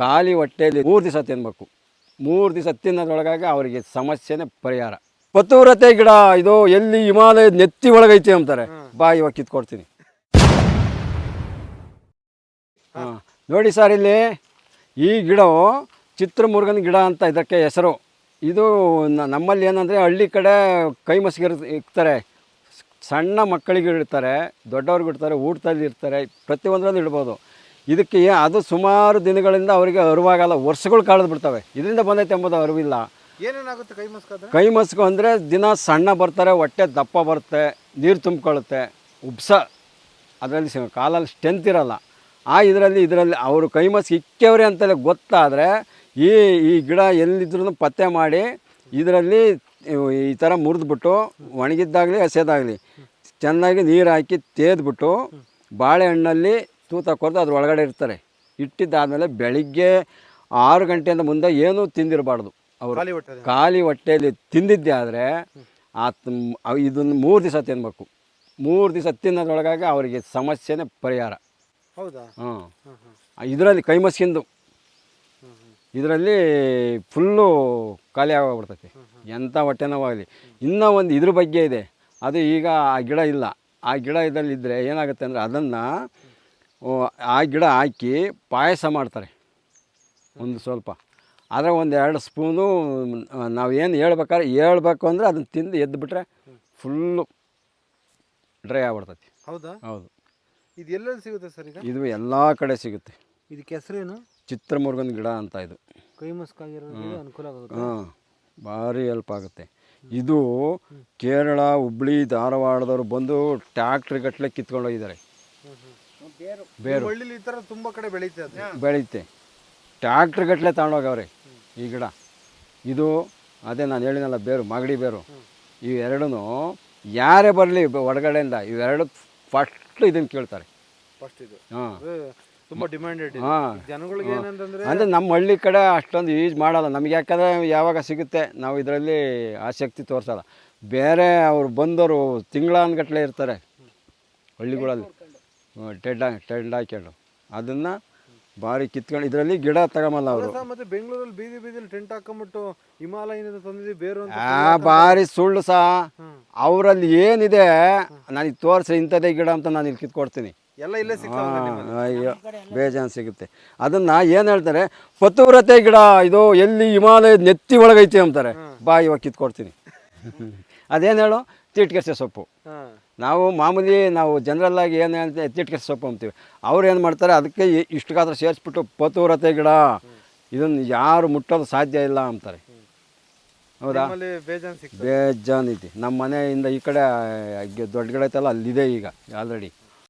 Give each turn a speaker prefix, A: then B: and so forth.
A: ಖಾಲಿ ಹೊಟ್ಟೆಯಲ್ಲಿ ಮೂರು ದಿವಸ ತಿನ್ಬೇಕು. ಮೂರು ದಿವಸ ತಿನ್ನೋದ್ರೊಳಗಾಗಿ ಅವರಿಗೆ ಸಮಸ್ಯೆನೇ ಪರಿಹಾರ. ಪತುವ್ರತೆ ಗಿಡ ಇದು ಎಲ್ಲಿ ಹಿಮಾಲಯದ ನೆತ್ತಿ ಒಳಗೈತಿ ಅಂತಾರೆ. ಬಾ ಇವಾಗ ಕಿತ್ಕೊಡ್ತೀನಿ. ಹಾ. ನೋಡಿ ಸರ್ ಇಲ್ಲಿ ಈ ಗಿಡವು ಚಿತ್ರಮುರುಗನ ಗಿಡ ಅಂತ ಇದಕ್ಕೆ ಹೆಸರು. ಇದು ನಮ್ಮಲ್ಲಿ ಏನಂದರೆ ಹಳ್ಳಿ ಕಡೆ ಕೈ ಮಸ್ಗಿರ್ ಇರ್ತಾರೆ. ಸಣ್ಣ ಮಕ್ಕಳಿಗೆ ಇಡ್ತಾರೆ ದೊಡ್ಡವ್ರಿಗೆ ಇಡ್ತಾರೆ ಊಟದಲ್ಲಿ ಇರ್ತಾರೆ ಪ್ರತಿಯೊಂದರಲ್ಲೂ ಇಡ್ಬೋದು. ಇದಕ್ಕೆ ಅದು ಸುಮಾರು ದಿನಗಳಿಂದ ಅವರಿಗೆ ಅರಿವಾಗಲ್ಲ ವರ್ಷಗಳು ಕಳೆದು ಬಿಡ್ತವೆ. ಇದರಿಂದ ಬಂದೈತೆ ಎಂಬುದು ಅರಿವಿಲ್ಲ.
B: ಏನೇನಾಗುತ್ತೆ ಕೈ ಮಸ್ಕು
A: ಕೈ ಮಸ್ಕು ಅಂದರೆ ದಿನ ಸಣ್ಣ ಬರ್ತಾರೆ ಹೊಟ್ಟೆ ದಪ್ಪ ಬರುತ್ತೆ ನೀರು ತುಂಬಿಕೊಳ್ಳುತ್ತೆ ಉಬ್ಸ ಅದರಲ್ಲಿ ಕಾಲಲ್ಲಿ ಸ್ಟ್ರೆಂತ್ ಇರಲ್ಲ. ಆ ಇದರಲ್ಲಿ ಇದರಲ್ಲಿ ಅವರು ಕೈ ಮಸ್ಕು ಇಕ್ಕವ್ರೆ ಅಂತಲೇ ಗೊತ್ತಾದರೆ ಈ ಈ ಗಿಡ ಎಲ್ಲಿದ್ರೂ ಪತ್ತೆ ಮಾಡಿ ಇದರಲ್ಲಿ ಈ ಥರ ಮುರಿದ್ಬಿಟ್ಟು ಒಣಗಿದ್ದಾಗಲಿ ಹಸೆದಾಗಲಿ ಚೆನ್ನಾಗಿ ನೀರು ಹಾಕಿ ತೇದ್ಬಿಟ್ಟು ಬಾಳೆಹಣ್ಣಲ್ಲಿ ತೂತ ಕೊರೆದು ಅದ್ರ ಒಳಗಡೆ ಇರ್ತಾರೆ. ಇಟ್ಟಿದ್ದಾದಮೇಲೆ ಬೆಳಿಗ್ಗೆ ಆರು ಗಂಟೆಯಿಂದ ಮುಂದೆ ಏನೂ ತಿಂದಿರಬಾರ್ದು. ಅವರು
B: ಖಾಲಿ ಹೊಟ್ಟೆ
A: ಖಾಲಿ ಹೊಟ್ಟೆಯಲ್ಲಿ ತಿಂದಿದ್ದೆ ಆದರೆ ಆ ಇದನ್ನು ಮೂರು ದಿವಸ ತಿನ್ನಬೇಕು ಮೂರು ದಿವಸ ತಿನ್ನೋದ್ರೊಳಗಾಗಿ ಅವರಿಗೆ ಸಮಸ್ಯೆನೇ ಪರಿಹಾರ.
B: ಹೌದಾ? ಹ್ಞೂ
A: ಇದರಲ್ಲಿ ಕೈ ಮಸ್ಕಿಂದು.
B: ಹ್ಮ್ ಹ್ಮ್.
A: ಇದರಲ್ಲಿ ಫುಲ್ಲು ಖಾಲಿ ಆಗೋಗ್ಬಿಡ್ತೈತಿ. ಎಂಥ ಹೊಟ್ಟೆನೋ ಆಗಲಿ ಇನ್ನೂ ಒಂದು ಇದ್ರ ಬಗ್ಗೆ ಇದೆ. ಅದು ಈಗ ಆ ಗಿಡ ಇಲ್ಲ. ಆ ಗಿಡ ಇದರಲ್ಲಿ ಇದ್ದರೆ ಏನಾಗುತ್ತೆ ಅಂದರೆ ಅದನ್ನು ಆ ಗಿಡ ಹಾಕಿ ಪಾಯಸ ಮಾಡ್ತಾರೆ. ಒಂದು ಸ್ವಲ್ಪ. ಆದರೆ ಒಂದು ಎರಡು ಸ್ಪೂನು ನಾವು ಏನು ಹೇಳ್ಬೇಕಾದ್ರೆ ಹೇಳ್ಬೇಕು ಅಂದರೆ ಅದನ್ನು ತಿಂದು ಎದ್ದುಬಿಟ್ರೆ ಫುಲ್ಲು ಡ್ರೈ ಆಗ್ಬಿಡ್ತೈತಿ.
B: ಹೌದಾ?
A: ಹೌದು.
B: ಇದು ಎಲ್ಲೆಲ್ಲಿ ಸಿಗುತ್ತೆ ಸರ್ ಈಗ
A: ಇದು ಎಲ್ಲ ಕಡೆ ಸಿಗುತ್ತೆ.
B: ಇದಕ್ಕೆ ಹೆಸರೇನು
A: ಚಿತ್ರಮುರುಗನ ಗಿಡ ಅಂತ ಇದು.
B: ಕೈ ಮಸ್ಕಾಗಿರೋದ್ರಿಂದ ಅನುಕೂಲ ಆಗುತ್ತೆ?
A: ಹಾಂ ಭಾರಿ ಹೆಲ್ಪ್ ಆಗುತ್ತೆ. ಇದು ಕೇರಳ ಹುಬ್ಳಿ ಧಾರವಾಡದವ್ರು ಬಂದು ಟ್ಯಾಕ್ಟ್ರಿ ಗಟ್ಟಲೆ ಕಿತ್ಕೊಂಡು ಹೋಗಿದ್ದಾರೆ. ಬೇರು.
B: ಹಳ್ಳಿಲಿ ಈ ಥರ ತುಂಬ ಕಡೆ ಬೆಳೀತೆ. ಅದು
A: ಬೆಳೀತೆ ಟ್ಯಾಕ್ಟ್ರ್ ಗಟ್ಟಲೆ ತಗೊಂಡೋಗವ್ರೆ ಈ ಗಿಡ. ಇದು ಅದೇ ನಾನು ಹೇಳಿನಲ್ಲ ಬೇರು ಮಾಗಡಿ ಬೇರು. ಇವೆರಡೂ ಯಾರೇ ಬರಲಿ ಹೊರಗಡೆಯಿಂದ ಇವೆರಡು ಫಸ್ಟ್ ಇದನ್ನು ಕೇಳ್ತಾರೆ.
B: ಫಸ್ಟ್ ಇದು.
A: ಹಾಂ.
B: ತುಂಬ ಡಿಮ್ಯಾಂಡೆಡ್
A: ಹಾಂ.
B: ಜನಗಳಿಗೆ ಏನಂತಂದ್ರೆ
A: ಅಂದರೆ ನಮ್ಮ ಹಳ್ಳಿ ಕಡೆ ಅಷ್ಟೊಂದು ಯೂಸ್ ಮಾಡಲ್ಲ. ನಮ್ಗೆ ಯಾಕಂದರೆ ಯಾವಾಗ ಸಿಗುತ್ತೆ ನಾವು ಇದರಲ್ಲಿ ಆಸಕ್ತಿ ತೋರಿಸಲ್ಲ. ಬೇರೆ ಅವ್ರು ಬಂದವರು ತಿಂಗಳಾನ್ಗಟ್ಲೆ ಇರ್ತಾರೆ. ಹಳ್ಳಿಗಳಲ್ಲಿ. ಟೆಡ್ ಟೆಂಡ್ ಹಾಕ್ಕೊಂಡು ಅದನ್ನು ಭಾರಿ ಕಿತ್ಕೊಂಡು ಇದರಲ್ಲಿ ಗಿಡ ತಗೊಂಬಲ್ಲ ಅವರು.
B: ಮತ್ತೆ ಬೆಂಗಳೂರಲ್ಲಿ ಬೀದಿ ಬೀದಿಲಿ ಟೆಂಟ್ ಹಾಕೊಂಬಿಟ್ಟು ಹಿಮಾಲಯನಿಂದ ತಂದಿದ್ದೀವಿ ಬೇರು
A: ಆ ಭಾರಿ ಸುಳ್ಳು ಸಹ ಅವರಲ್ಲಿ ಏನಿದೆ ನನಗೆ ತೋರಿಸಿ ಇಂಥದ್ದೇ ಗಿಡ ಅಂತ ನಾನು ಇಲ್ಲಿ ಕಿತ್ಕೊಡ್ತೀನಿ.
B: ಎಲ್ಲ ಇಲ್ಲೇ
A: ಅಯ್ಯೋ ಬೇಜಾನ್ ಸಿಗುತ್ತೆ. ಅದನ್ನು ಏನು ಹೇಳ್ತಾರೆ ಪತುವ್ರತೆ ಗಿಡ ಇದು ಎಲ್ಲಿ ಹಿಮಾಲಯದ ನೆತ್ತಿ ಒಳಗೈತಿ ಅಂತಾರೆ. ಬಾ ಇವಾಗ ಕಿತ್ಕೊಡ್ತೀನಿ. ಅದೇನು ಹೇಳು? ತೀಟ್ಕೆಸೆ ಸೊಪ್ಪು. ನಾವು ಮಾಮೂಲಿ ನಾವು ಜನರಲ್ಲಾಗಿ ಏನು ಅಂತ ತೀಟ್ಕೆಸೆ ಸೊಪ್ಪು ಅಂತೀವಿ. ಅವ್ರು ಏನು ಮಾಡ್ತಾರೆ ಅದಕ್ಕೆ ಇಷ್ಟು ಗಾತ್ರ ಸೇರಿಸ್ಬಿಟ್ಟು ಪತೂರತೆ ಗಿಡ ಇದನ್ನು ಯಾರು ಮುಟ್ಟೋದು ಸಾಧ್ಯ ಇಲ್ಲ ಅಂತಾರೆ. ಹೌದಾ?
B: ಬೇಜಾನ್
A: ಇದೆ. ಐತಿ ನಮ್ಮ ಮನೆಯಿಂದ ಈ ಕಡೆ ದೊಡ್ಡ ಗಿಡ ಐತಲ್ಲ ಅಲ್ಲಿದೆ ಈಗ ಆಲ್ರೆಡಿ.